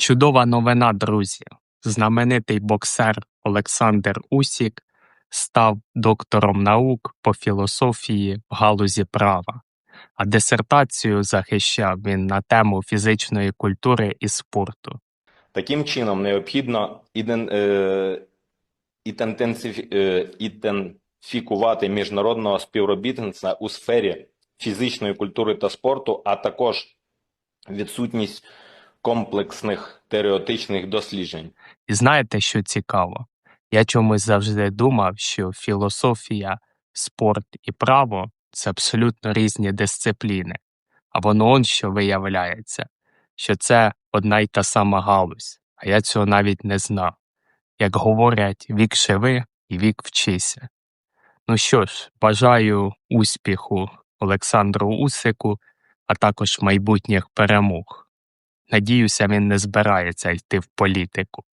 Чудова новина, друзі! Знаменитий боксер Олександр Усік став доктором наук по філософії в галузі права, а дисертацію захищав він на тему фізичної культури і спорту. Таким чином, необхідно е, е, ідентифікувати міжнародного співробітництва у сфері фізичної культури та спорту, а також відсутність комплексних теоретичних досліджень. І знаєте, що цікаво? Я чомусь завжди думав, що філософія, спорт і право це абсолютно різні дисципліни. А воно он що виявляється, що це одна й та сама галузь, а я цього навіть не знав. Як говорять, вік живи і вік вчися. Ну що ж, бажаю успіху Олександру Усику, а також майбутніх перемог. Надіюся, він не збирається йти в політику.